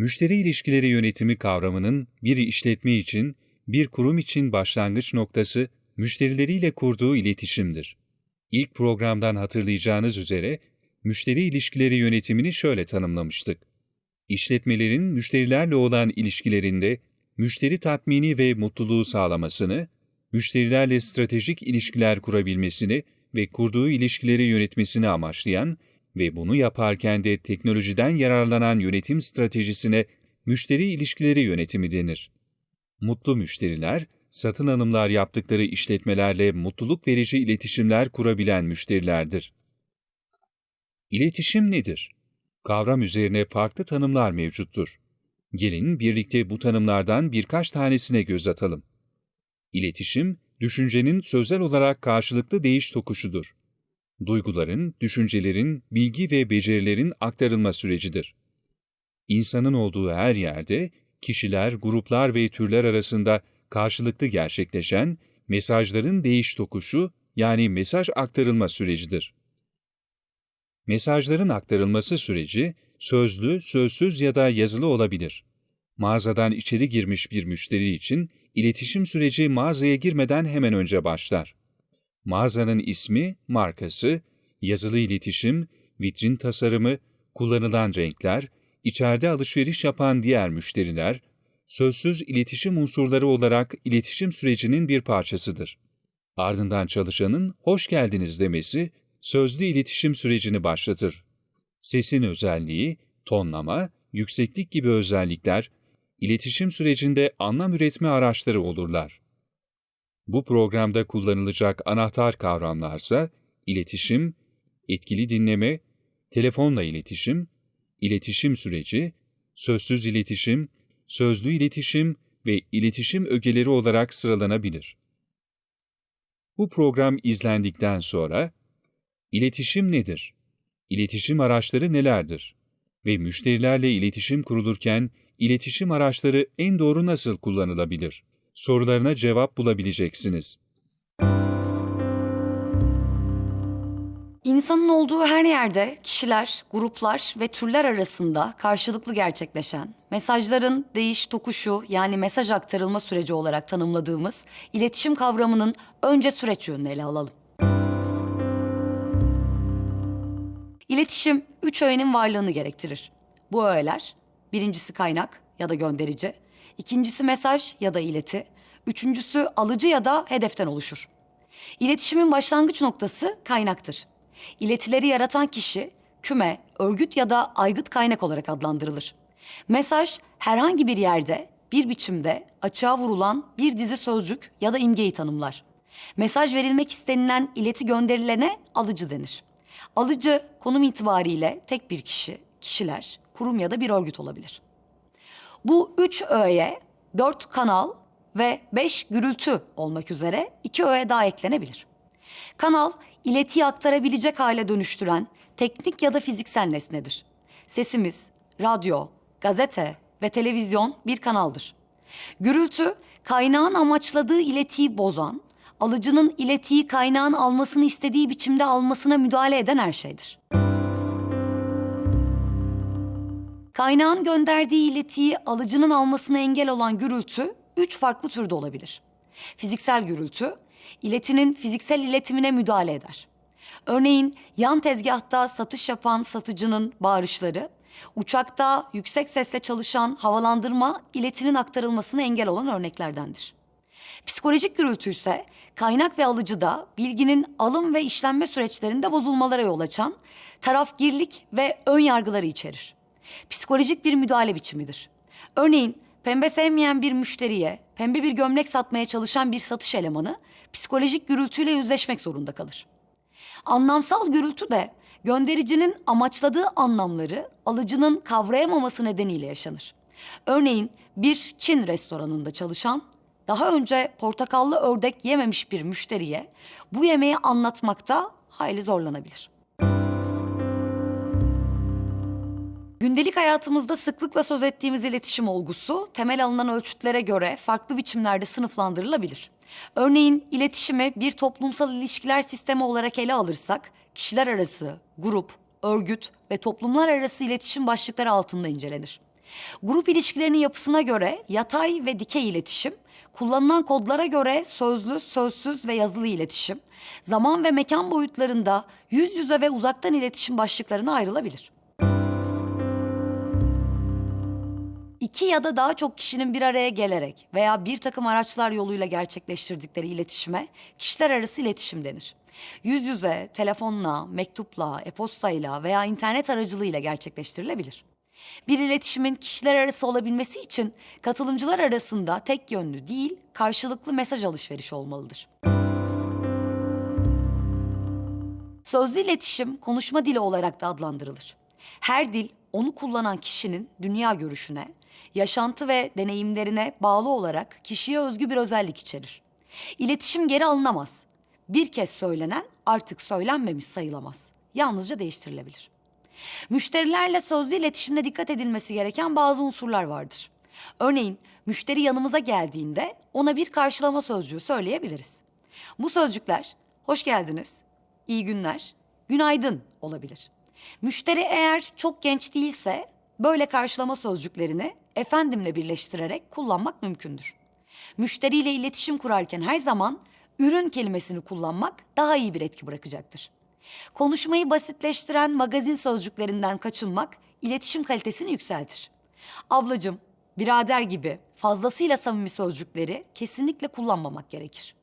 Müşteri ilişkileri yönetimi kavramının bir işletme için, bir kurum için başlangıç noktası müşterileriyle kurduğu iletişimdir. İlk programdan hatırlayacağınız üzere müşteri ilişkileri yönetimini şöyle tanımlamıştık. İşletmelerin müşterilerle olan ilişkilerinde müşteri tatmini ve mutluluğu sağlamasını, müşterilerle stratejik ilişkiler kurabilmesini ve kurduğu ilişkileri yönetmesini amaçlayan ve bunu yaparken de teknolojiden yararlanan yönetim stratejisine müşteri ilişkileri yönetimi denir. Mutlu müşteriler, satın alımlar yaptıkları işletmelerle mutluluk verici iletişimler kurabilen müşterilerdir. İletişim nedir? Kavram üzerine farklı tanımlar mevcuttur. Gelin birlikte bu tanımlardan birkaç tanesine göz atalım. İletişim, düşüncenin sözel olarak karşılıklı değiş tokuşudur. Duyguların, düşüncelerin, bilgi ve becerilerin aktarılma sürecidir. İnsanın olduğu her yerde, kişiler, gruplar ve türler arasında karşılıklı gerçekleşen mesajların değiş tokuşu yani mesaj aktarılma sürecidir. Mesajların aktarılması süreci sözlü, sözsüz ya da yazılı olabilir. Mağazadan içeri girmiş bir müşteri için iletişim süreci mağazaya girmeden hemen önce başlar. Mağazanın ismi, markası, yazılı iletişim, vitrin tasarımı, kullanılan renkler, içeride alışveriş yapan diğer müşteriler, sözsüz iletişim unsurları olarak iletişim sürecinin bir parçasıdır. Ardından çalışanın hoş geldiniz demesi sözlü iletişim sürecini başlatır. Sesin özelliği, tonlama, yükseklik gibi özellikler iletişim sürecinde anlam üretme araçları olurlar. Bu programda kullanılacak anahtar kavramlarsa iletişim, etkili dinleme, telefonla iletişim, iletişim süreci, sözsüz iletişim, sözlü iletişim ve iletişim ögeleri olarak sıralanabilir. Bu program izlendikten sonra iletişim nedir? İletişim araçları nelerdir? Ve müşterilerle iletişim kurulurken iletişim araçları en doğru nasıl kullanılabilir? Sorularına cevap bulabileceksiniz. İnsanın olduğu her yerde kişiler, gruplar ve türler arasında karşılıklı gerçekleşen, mesajların değiş tokuşu yani mesaj aktarılma süreci olarak tanımladığımız iletişim kavramının önce süreç yönünü ele alalım. İletişim üç öğenin varlığını gerektirir. Bu öğeler birincisi kaynak ya da gönderici, ikincisi mesaj ya da ileti, üçüncüsü alıcı ya da hedeften oluşur. İletişimin başlangıç noktası kaynaktır. İletileri yaratan kişi, küme, örgüt ya da aygıt kaynak olarak adlandırılır. Mesaj herhangi bir yerde, bir biçimde açığa vurulan bir dizi sözcük ya da imgeyi tanımlar. Mesaj verilmek istenilen ileti gönderilene alıcı denir. Alıcı konum itibariyle tek bir kişi, kişiler, kurum ya da bir örgüt olabilir. Bu üç öğeye dört kanal ve beş gürültü olmak üzere iki öğe daha eklenebilir. Kanal, iletiyi aktarabilecek hale dönüştüren teknik ya da fiziksel nesnedir. Sesimiz, radyo, gazete ve televizyon bir kanaldır. Gürültü, kaynağın amaçladığı iletiyi bozan, alıcının iletiyi kaynağın almasını istediği biçimde almasına müdahale eden her şeydir. Kaynağın gönderdiği iletiyi alıcının almasına engel olan gürültü üç farklı türde olabilir. Fiziksel gürültü, iletinin fiziksel iletimine müdahale eder. Örneğin yan tezgahta satış yapan satıcının bağırışları, uçakta yüksek sesle çalışan havalandırma iletinin aktarılmasına engel olan örneklerdendir. Psikolojik gürültü ise kaynak ve alıcıda bilginin alım ve işlenme süreçlerinde bozulmalara yol açan tarafgirlik ve ön yargıları içerir. Psikolojik bir müdahale biçimidir. Örneğin pembe sevmeyen bir müşteriye pembe bir gömlek satmaya çalışan bir satış elemanı psikolojik gürültüyle yüzleşmek zorunda kalır. Anlamsal gürültü de göndericinin amaçladığı anlamları alıcının kavrayamaması nedeniyle yaşanır. Örneğin bir Çin restoranında çalışan daha önce portakallı ördek yememiş bir müşteriye bu yemeği anlatmakta hayli zorlanabilir. Gündelik hayatımızda sıklıkla söz ettiğimiz iletişim olgusu temel alınan ölçütlere göre farklı biçimlerde sınıflandırılabilir. Örneğin iletişimi bir toplumsal ilişkiler sistemi olarak ele alırsak kişiler arası, grup, örgüt ve toplumlar arası iletişim başlıkları altında incelenir. Grup ilişkilerinin yapısına göre yatay ve dikey iletişim, kullanılan kodlara göre sözlü, sözsüz ve yazılı iletişim, zaman ve mekan boyutlarında yüz yüze ve uzaktan iletişim başlıklarına ayrılabilir. İki ya da daha çok kişinin bir araya gelerek veya bir takım araçlar yoluyla gerçekleştirdikleri iletişime kişiler arası iletişim denir. Yüz yüze, telefonla, mektupla, e-postayla veya internet aracılığıyla gerçekleştirilebilir. Bir iletişimin kişiler arası olabilmesi için katılımcılar arasında tek yönlü değil, karşılıklı mesaj alışverişi olmalıdır. Sözlü iletişim konuşma dili olarak da adlandırılır. Her dil onu kullanan kişinin dünya görüşüne, yaşantı ve deneyimlerine bağlı olarak kişiye özgü bir özellik içerir. İletişim geri alınamaz. Bir kez söylenen artık söylenmemiş sayılamaz. Yalnızca değiştirilebilir. Müşterilerle sözlü iletişimde dikkat edilmesi gereken bazı unsurlar vardır. Örneğin müşteri yanımıza geldiğinde ona bir karşılama sözcüğü söyleyebiliriz. Bu sözcükler hoş geldiniz, iyi günler, günaydın olabilir. Müşteri eğer çok genç değilse böyle karşılama sözcüklerini efendimle birleştirerek kullanmak mümkündür. Müşteriyle iletişim kurarken her zaman ürün kelimesini kullanmak daha iyi bir etki bırakacaktır. Konuşmayı basitleştiren magazin sözcüklerinden kaçınmak iletişim kalitesini yükseltir. Ablacım, birader gibi fazlasıyla samimi sözcükleri kesinlikle kullanmamak gerekir.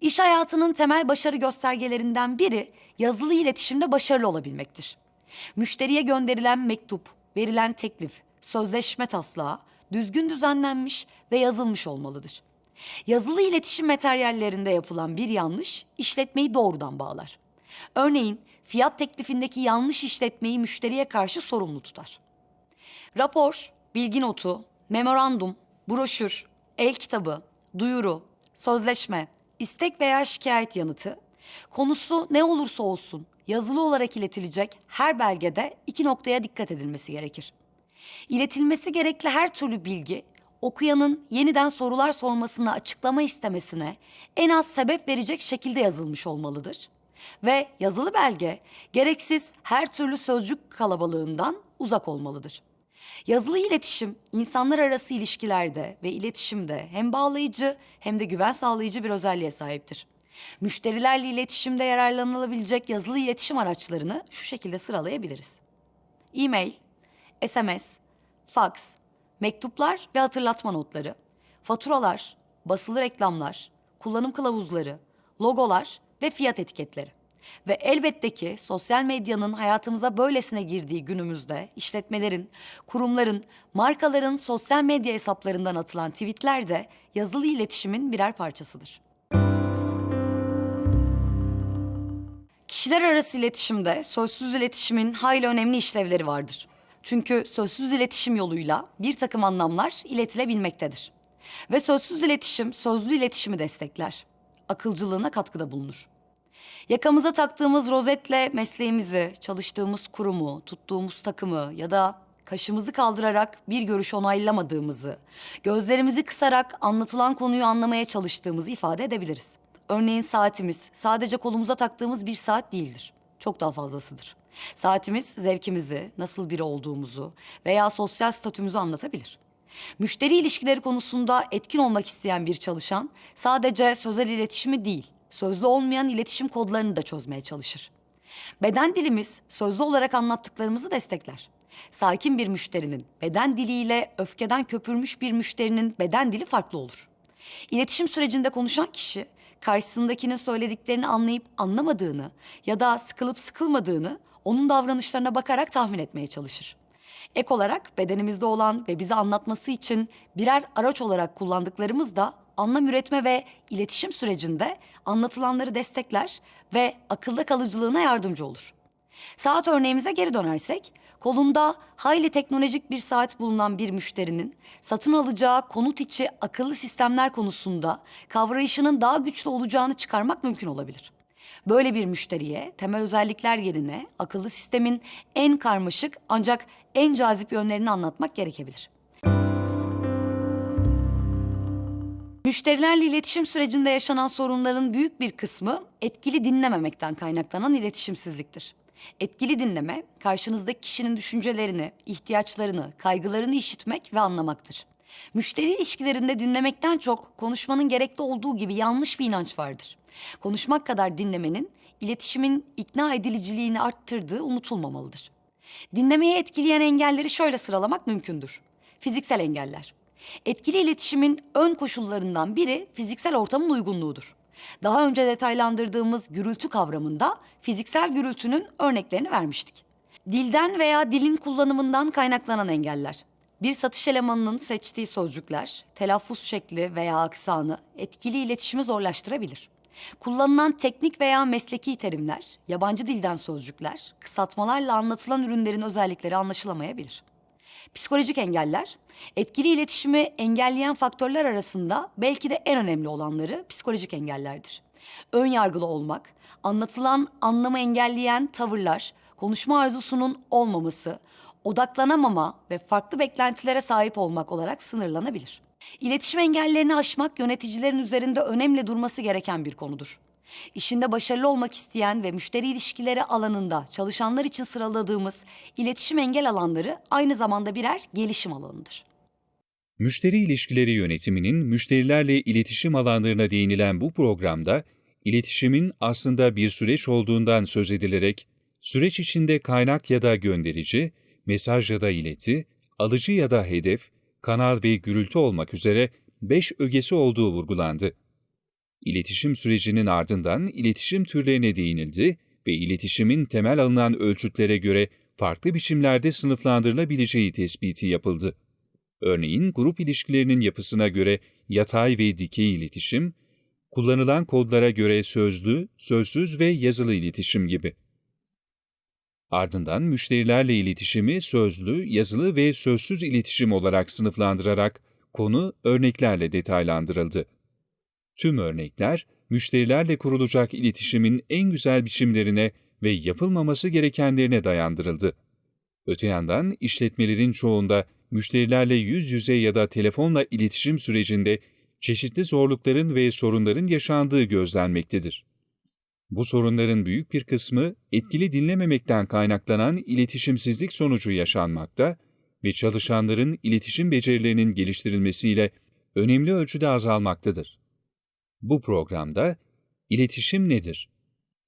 İş hayatının temel başarı göstergelerinden biri yazılı iletişimde başarılı olabilmektir. Müşteriye gönderilen mektup, verilen teklif, sözleşme taslağı düzgün düzenlenmiş ve yazılmış olmalıdır. Yazılı iletişim materyallerinde yapılan bir yanlış işletmeyi doğrudan bağlar. Örneğin fiyat teklifindeki yanlış işletmeyi müşteriye karşı sorumlu tutar. Rapor, bilgi notu, memorandum, broşür, el kitabı, duyuru, sözleşme, istek veya şikayet yanıtı, konusu ne olursa olsun yazılı olarak iletilecek her belgede iki noktaya dikkat edilmesi gerekir. İletilmesi gerekli her türlü bilgi, okuyanın yeniden sorular sormasına açıklama istemesine en az sebep verecek şekilde yazılmış olmalıdır. Ve yazılı belge gereksiz her türlü sözcük kalabalığından uzak olmalıdır. Yazılı iletişim insanlar arası ilişkilerde ve iletişimde hem bağlayıcı hem de güven sağlayıcı bir özelliğe sahiptir. Müşterilerle iletişimde yararlanılabilecek yazılı iletişim araçlarını şu şekilde sıralayabiliriz. E-mail, SMS, fax, mektuplar ve hatırlatma notları, faturalar, basılı reklamlar, kullanım kılavuzları, logolar ve fiyat etiketleri. Ve elbette ki sosyal medyanın hayatımıza böylesine girdiği günümüzde işletmelerin, kurumların, markaların sosyal medya hesaplarından atılan tweetler de yazılı iletişimin birer parçasıdır. Kişiler arası iletişimde sözsüz iletişimin hayli önemli işlevleri vardır. Çünkü sözsüz iletişim yoluyla bir takım anlamlar iletilebilmektedir. Ve sözsüz iletişim sözlü iletişimi destekler. Akılcılığına katkıda bulunur. Yakamıza taktığımız rozetle mesleğimizi, çalıştığımız kurumu, tuttuğumuz takımı ya da kaşımızı kaldırarak bir görüş onaylamadığımızı, gözlerimizi kısarak anlatılan konuyu anlamaya çalıştığımızı ifade edebiliriz. Örneğin saatimiz sadece kolumuza taktığımız bir saat değildir. Çok daha fazlasıdır. Saatimiz zevkimizi, nasıl biri olduğumuzu veya sosyal statümüzü anlatabilir. Müşteri ilişkileri konusunda etkin olmak isteyen bir çalışan sadece sözel iletişimi değil, sözlü olmayan iletişim kodlarını da çözmeye çalışır. Beden dilimiz sözlü olarak anlattıklarımızı destekler. Sakin bir müşterinin beden diliyle öfkeden köpürmüş bir müşterinin beden dili farklı olur. İletişim sürecinde konuşan kişi karşısındakinin söylediklerini anlayıp anlamadığını ya da sıkılıp sıkılmadığını onun davranışlarına bakarak tahmin etmeye çalışır. Ek olarak bedenimizde olan ve bize anlatması için birer araç olarak kullandıklarımız da anlam üretme ve iletişim sürecinde anlatılanları destekler ve akılda kalıcılığına yardımcı olur. Saat örneğimize geri dönersek, kolunda hayli teknolojik bir saat bulunan bir müşterinin satın alacağı konut içi akıllı sistemler konusunda kavrayışının daha güçlü olacağını çıkarmak mümkün olabilir. Böyle bir müşteriye temel özellikler yerine akıllı sistemin en karmaşık ancak en cazip yönlerini anlatmak gerekebilir. Müşterilerle iletişim sürecinde yaşanan sorunların büyük bir kısmı etkili dinlememekten kaynaklanan iletişimsizliktir. Etkili dinleme, karşınızdaki kişinin düşüncelerini, ihtiyaçlarını, kaygılarını işitmek ve anlamaktır. Müşteri ilişkilerinde dinlemekten çok konuşmanın gerekli olduğu gibi yanlış bir inanç vardır. Konuşmak kadar dinlemenin iletişimin ikna ediliciliğini arttırdığı unutulmamalıdır. Dinlemeyi etkileyen engelleri şöyle sıralamak mümkündür. Fiziksel engeller. Etkili iletişimin ön koşullarından biri fiziksel ortamın uygunluğudur. Daha önce detaylandırdığımız gürültü kavramında fiziksel gürültünün örneklerini vermiştik. Dilden veya dilin kullanımından kaynaklanan engeller. Bir satış elemanının seçtiği sözcükler, telaffuz şekli veya aksanı etkili iletişimi zorlaştırabilir. Kullanılan teknik veya mesleki terimler, yabancı dilden sözcükler, kısaltmalarla anlatılan ürünlerin özellikleri anlaşılamayabilir. Psikolojik engeller, etkili iletişimi engelleyen faktörler arasında belki de en önemli olanları psikolojik engellerdir. Ön yargılı olmak, anlatılan anlamı engelleyen tavırlar, konuşma arzusunun olmaması, odaklanamama ve farklı beklentilere sahip olmak olarak sınırlanabilir. İletişim engellerini aşmak yöneticilerin üzerinde önemli durması gereken bir konudur. İşinde başarılı olmak isteyen ve müşteri ilişkileri alanında çalışanlar için sıraladığımız iletişim engel alanları aynı zamanda birer gelişim alanıdır. Müşteri ilişkileri yönetiminin müşterilerle iletişim alanlarına değinilen bu programda, iletişimin aslında bir süreç olduğundan söz edilerek, süreç içinde kaynak ya da gönderici, mesaj ya da ileti, alıcı ya da hedef, kanal ve gürültü olmak üzere beş ögesi olduğu vurgulandı. İletişim sürecinin ardından iletişim türlerine değinildi ve iletişimin temel alınan ölçütlere göre farklı biçimlerde sınıflandırılabileceği tespiti yapıldı. Örneğin grup ilişkilerinin yapısına göre yatay ve dikey iletişim, kullanılan kodlara göre sözlü, sözsüz ve yazılı iletişim gibi. Ardından müşterilerle iletişimi sözlü, yazılı ve sözsüz iletişim olarak sınıflandırarak konu örneklerle detaylandırıldı. Tüm örnekler, müşterilerle kurulacak iletişimin en güzel biçimlerine ve yapılmaması gerekenlerine dayandırıldı. Öte yandan işletmelerin çoğunda müşterilerle yüz yüze ya da telefonla iletişim sürecinde çeşitli zorlukların ve sorunların yaşandığı gözlenmektedir. Bu sorunların büyük bir kısmı etkili dinlememekten kaynaklanan iletişimsizlik sonucu yaşanmakta ve çalışanların iletişim becerilerinin geliştirilmesiyle önemli ölçüde azalmaktadır. Bu programda iletişim nedir?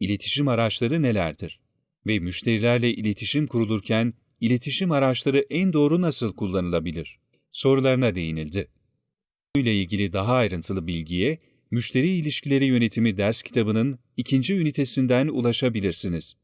İletişim araçları nelerdir? Ve müşterilerle iletişim kurulurken iletişim araçları en doğru nasıl kullanılabilir? Sorularına değinildi. İle ilgili daha ayrıntılı bilgiye Müşteri İlişkileri Yönetimi ders kitabının ikinci ünitesinden ulaşabilirsiniz.